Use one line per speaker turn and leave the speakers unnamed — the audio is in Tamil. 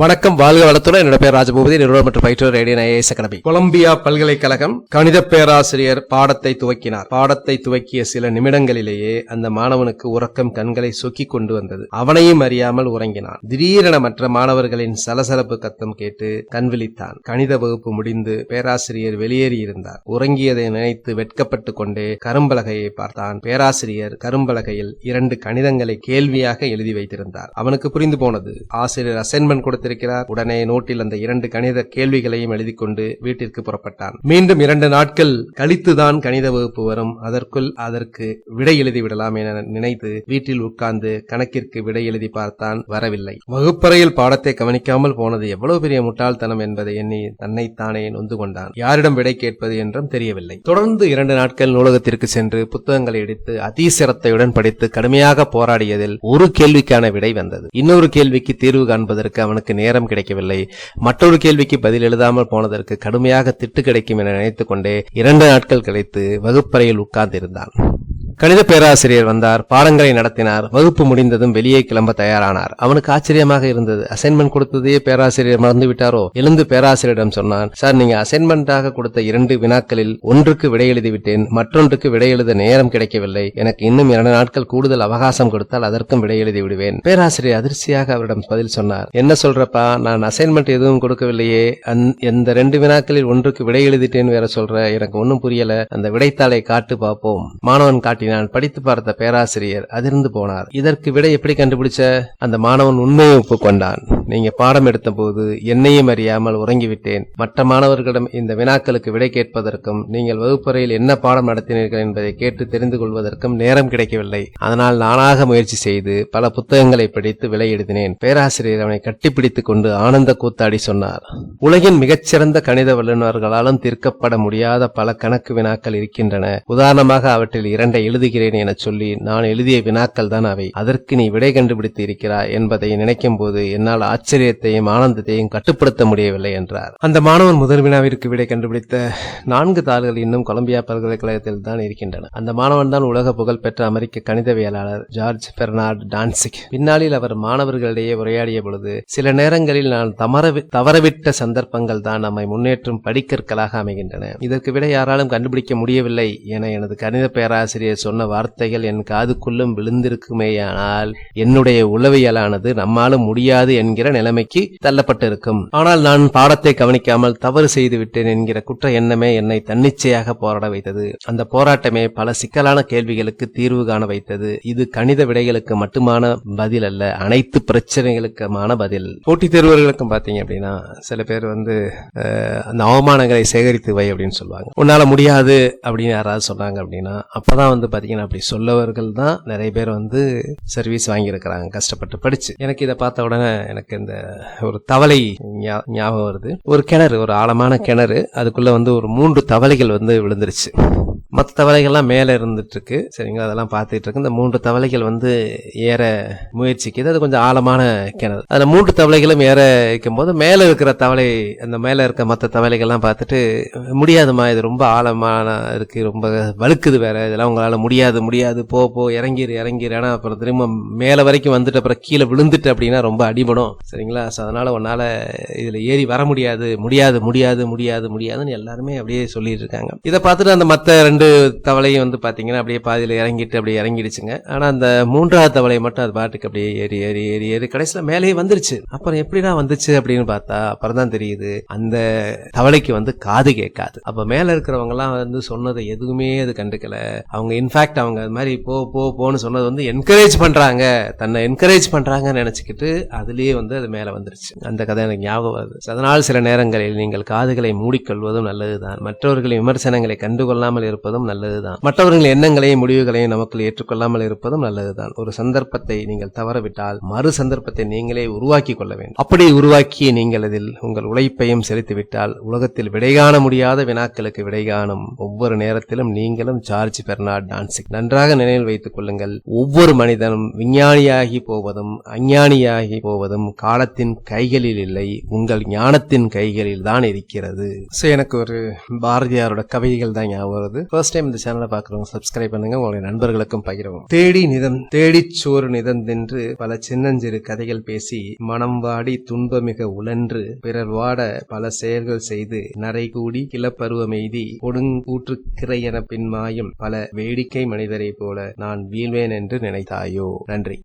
வணக்கம் வாழ்க வளத்துடன். என்னோட பேர் ராஜபூபதி நிறுவனம் மற்றும் பயிற்றுவர் ரேடியன் ஐஏஎஸ் அகாடமி. கொலம்பியா பல்கலைக்கழகம் கணித பேராசிரியர் பாடத்தை துவக்கினார். பாடத்தை துவக்கிய சில நிமிடங்களிலேயே அந்த மாணவனுக்கு உறக்கம் கண்களை சொக்கி கொண்டு வந்தது. அவனையும் அறியாமல் உறங்கினான். திடீரென மற்ற மாணவர்களின் சலசலப்பு கத்தம் கேட்டு கண் விழித்தான் கணித வகுப்பு முடிந்து பேராசிரியர் வெளியேறியிருந்தார் உறங்கியதை நினைத்து வெட்கப்பட்டு கொண்டே கரும்பலகையை பார்த்தான். பேராசிரியர் கரும்பலகையில் இரண்டு கணிதங்களை கேள்வியாக எழுதி வைத்திருந்தார். அவனுக்கு புரிந்து போனது. ஆசிரியர் அசைன்மெண்ட் கொடுத்திருக்கிறார் உடனே நோட்டில் அந்த இரண்டு கணித கேள்விகளையும் எழுதி கொண்டு வீட்டிற்கு புறப்பட்டான். மீண்டும் இரண்டு நாட்கள் கழித்துதான் கணித வகுப்பு வரும். அதற்குள் அதற்கு விடை எழுதி விடலாம் என நினைத்து வீட்டில் உட்கார்ந்து கணக்கிற்கு விடை எழுதி பார்த்தான் வரவில்லை. வகுப்பறையில் பாடத்தை கவனிக்காமல் போனது எவ்வளவு பெரிய முட்டாள்தனம் என்பதை எண்ணி தன்னைத்தானே நொந்து கொண்டான். யாரிடம் விடை கேட்பது என்றும் தெரியவில்லை. தொடர்ந்து இரண்டு நாட்கள் நூலகத்திற்கு சென்று புத்தகங்களை எடுத்து அதிசிரத்தையுடன் படித்து கடுமையாக போராடியதில் ஒரு கேள்விக்கான விடை வந்தது. இன்னொரு கேள்விக்கு தீர்வு காண்பதற்கு அவனுக்கு நேரம் கிடைக்கவில்லை. மற்றொரு கேள்விக்கு பதில் எழுதாமல் போனதற்கு கடுமையாக திட்டு கிடைக்கும் என நினைத்துக் கொண்டே இரண்டு நாட்கள் கழித்து வகுப்பறையில் உட்கார்ந்திருந்தான். கணித பேராசிரியர் வந்தார் பாடங்களை நடத்தினார் வகுப்பு முடிந்ததும் வெளியே கிளம்ப தயாரானார். அவனுக்கு ஆச்சரியமாக இருந்தது. அசைன்மெண்ட் கொடுத்ததையே பேராசிரியர் மறந்து விட்டாரோ? எழுந்து பேராசிரியரிடம் சொன்னான் சார் நீங்க அசைன்மெண்டாக கொடுத்த இரண்டு வினாக்களில் ஒன்றுக்கு விடை எழுதி விட்டேன் மற்றொன்றுக்கு விடை எழுத நேரம் கிடைக்கவில்லை. எனக்கு இன்னும் இரண்டு நாட்கள் கூடுதல் அவகாசம் கொடுத்தால் அதற்கும் விடை எழுதி விடுவேன் பேராசிரியர் அதிர்ச்சியாக அவரிடம் பதில் சொன்னார் என்ன சொல்றப்பா? நான் அசைன்மெண்ட் எதுவும் கொடுக்கவில்லையே. எந்த ரெண்டு வினாக்களில் ஒன்றுக்கு விடை எழுதிட்டேன்னு வேற சொல்ற. எனக்கு ஒன்னும் புரியல. அந்த விடைத்தாளை காட்டு பார்ப்போம். மாணவன் நான் படித்து பார்த்த பேராசிரியர் அதிர்ந்து போனார். இதற்கு விடை எப்படி கண்டுபிடிச்ச? அந்த மாணவன் உண்மையை ஒப்புக்கொண்டான். நீங்க பாடம் எடுத்த போது என்னையும் அறியாமல் உறங்கிவிட்டேன். மற்ற மாணவர்களிடம் இந்த வினாக்களுக்கு விடை கேட்பதற்கும் நீங்கள் வகுப்பறையில் என்ன பாடம் நடத்தினீர்கள் என்பதை கேட்டு தெரிந்து கொள்வதற்கும் நேரம் கிடைக்கவில்லை. அதனால் நானாக முயற்சி செய்து பல புத்தகங்களை படித்து விலை எழுதினேன். பேராசிரியர் அவனை கட்டிப்பிடித்துக் கொண்டு ஆனந்த கூத்தாடி சொன்னார். உலகின் மிகச்சிறந்த கணித வல்லுநர்களாலும் தீர்க்கப்பட முடியாத பல கணக்கு வினாக்கள் இருக்கின்றன. உதாரணமாக அவற்றில் இரண்டை எழுதுகிறேன் என சொல்லி நான் எழுதிய வினாக்கள் தான் அவை. அதற்கு நீ விடை கண்டுபிடித்து இருக்கிறாய் என்பதை நினைக்கும் போது என்னால் ஆச்சரியத்தையும் ஆனந்தத்தையும் கட்டுப்படுத்த முடியவில்லை என்றார். அந்த மாணவன் முதல் வினாவிற்கு விடை கண்டுபிடித்த நான்கு தாள்கள் இன்னும் கொலம்பியா பல்கலைக்கழகத்தில் தான் இருக்கின்றன. அந்த மாணவன் தான் உலக புகழ்பெற்ற அமெரிக்க கணிதவியலாளர் ஜார்ஜ் பெர்னார்ட் டான்சிக். பின்னாளில் அவர் மாணவர்களிடையே உரையாடிய பொழுது சில நேரங்களில் நான் தமரவி தவறவிட்ட சந்தர்ப்பங்கள் தான் நம்மை முன்னேற்றும் படிக்கற்களாக அமைகின்றன. இதற்கு விட யாராலும் கண்டுபிடிக்க முடியவில்லை என எனது கணித பேராசிரியர் சொன்ன வார்த்தைகள் என் காதுக்குள்ளும் விழுந்திருக்குமேயானால் என்னுடைய உளவியலானது நம்மாலும் முடியாது என்கிற நிலைமைக்கு தள்ளப்பட்டிருக்கும். ஆனால் நான் பாடத்தை கவனிக்காமல் தவறு செய்து விட்டேன் என்கிற குற்ற எண்ணமே என்னை தன்னிச்சையாக போராட வைத்தது. அந்த போராட்டமே பல சிக்கலான கேள்விகளுக்கு தீர்வு காண வைத்தது. இது கணித விடைகளுக்கு மட்டுமான பதில் அல்ல அனைத்து பிரச்சனைகளுக்குமான பதில். போட்டித் தேர்வர்களுக்கும் பாத்தீங்க அப்படின்னா சில பேர் வந்து அந்த அவமானங்களை சேகரித்து வை அப்படின்னு சொல்லுவாங்க. உன்னால முடியாது அப்படின்னு யாராவது சொன்னாங்க அப்படின்னா அப்பதான் வந்து பாத்தீங்கன்னா அப்படி சொல்லவர்கள் தான் நிறைய பேர் வந்து சர்வீஸ் வாங்கியிருக்கிறாங்க கஷ்டப்பட்டு படிச்சு. எனக்கு இதை பார்த்த உடனே எனக்கு இந்த ஒரு தவளை ஞா- ஞாபகம் வருது. ஒரு கிணறு ஒரு ஆழமான கிணறு. அதுக்குள்ள வந்து ஒரு மூன்று தவளைகள் வந்து விழுந்துருச்சு. மற்ற தவளைகள்லாம் மேலே இருந்துட்டுருக்கு. சரிங்களா? அதெல்லாம் பார்த்துட்டு இருக்கு இந்த மூன்று தவளைகள் வந்து ஏற முயற்சிக்குது. அது கொஞ்சம் ஆழமான கிணறு. அதில் மூன்று தவளைகளும் ஏற இருக்கும்போது மேலே இருக்கிற தவளை அந்த மேலே இருக்க மற்ற தவளைகள்லாம் பார்த்துட்டு முடியாதுமா இது ரொம்ப ஆழமான இருக்குது ரொம்ப வழுக்குது வேற. இதெல்லாம் உங்களால் முடியாது முடியாது. போ போ இறங்கிடு இறங்கிரு. ஏன்னா அப்புறம் திரும்ப மேலே வரைக்கும் வந்துட்டு அப்புறம் கீழே விழுந்துட்டு அப்படின்னா ரொம்ப அடிபடும். சரிங்களா? ஸோ அதனால் உன்னால் இதில் ஏறி வர முடியாது. முடியாது முடியாது முடியாது முடியாதுன்னு எல்லாருமே அப்படியே சொல்லிட்டு இருக்காங்க. இதை பார்த்துட்டு அந்த மற்ற ரெண்டு தவளையும் வந்து பார்த்தீங்கன்னா அப்படியே பாதியில இறங்கிட்டு அப்படியே இறங்கிடுச்சுங்க. ஆனால் அந்த மூன்றாவது தவளை மட்டும் அது பாட்டுக்கு அப்படியே ஏறி ஏறி ஏறி ஏறி கடைசியில் மேலேயே வந்துருச்சு. அப்புறம் எப்படிலாம் வந்துச்சு அப்படின்னு பார்த்தா அப்புறம் தான் தெரியுது அந்த தவளைக்கு வந்து காது கேட்காது. அப்போ மேலே இருக்கிறவங்கலாம் வந்து சொன்னதை எதுவுமே அது கண்டுக்கல. அவங்க இன்ஃபேக்ட் அவங்க அது மாதிரி போ போ போன்னு சொன்னது வந்து என்கரேஜ் பண்றாங்க. தன்னை என்கரேஜ் பண்ணுறாங்கன்னு நினச்சிக்கிட்டு அதுலேயே வந்து அது மேலே வந்துருச்சு. அந்த கதை எனக்கு ஞாபகம் வருது. அதனால் சில நேரங்களில் நீங்கள் காதுகளை மூடிக்கொள்வதும் நல்லதுதான். மற்றவர்களின் விமர்சனங்களை கண்டுகொள்ளாமல் இருப்பதும் நல்லதுதான். மற்றவர்களின் எண்ணங்களையும் முடிவுகளையும் நமக்குள் ஏற்றுக்கொள்ளாமல் இருப்பதும் நல்லதுதான். ஒரு சந்தர்ப்பத்தை நீங்கள் தவறவிட்டால் மறு சந்தர்ப்பத்தை நீங்களே உருவாக்கி கொள்ள வேண்டும். அப்படி உருவாக்கி நீங்கள் அதில் உங்கள் உழைப்பையும் செலுத்திவிட்டால் உலகத்தில் விடை காண முடியாத வினாக்களுக்கு விடை காணும் ஒவ்வொரு நேரத்திலும் நீங்களும் சார்ஜ் பெர்னார்ட் டான்சிக் நன்றாக நினைவில் வைத்துக் கொள்ளுங்கள். ஒவ்வொரு மனிதனும் விஞ்ஞானியாகி போவதும் அஞ்ஞானியாகி போவதும் காலத்தின் கைகளில் இல்லை உங்கள் ஞானத்தின் கைகளில் தான் இருக்கிறது. எனக்கு ஒரு பாரதியாரோட கவிதைகள் தான் ஞாபகம் வருது. ஃபர்ஸ்ட் டைம் இந்த சேனலை பார்க்குறவங்க சப்ஸ்கிரைப் பண்ணுங்க. உங்களுடைய நண்பர்களுக்கும் பகிரவும். தேடி நிதம் தேடிச் சோறு நிதந்தென்று பல சின்னஞ்சிறு கதைகள் பேசி மனம் வாடி துன்பமிக உழன்று பிறர் வாட பல செயல்கள் செய்து நரை கூடி கிளப்பருவமெய்தி கொடுங்கூற்று கிரையென பின்மாயும் பல வேடிக்கை மனிதரை போல நான் வீழ்வேன் என்று நினைத்தாயோ? நன்றி.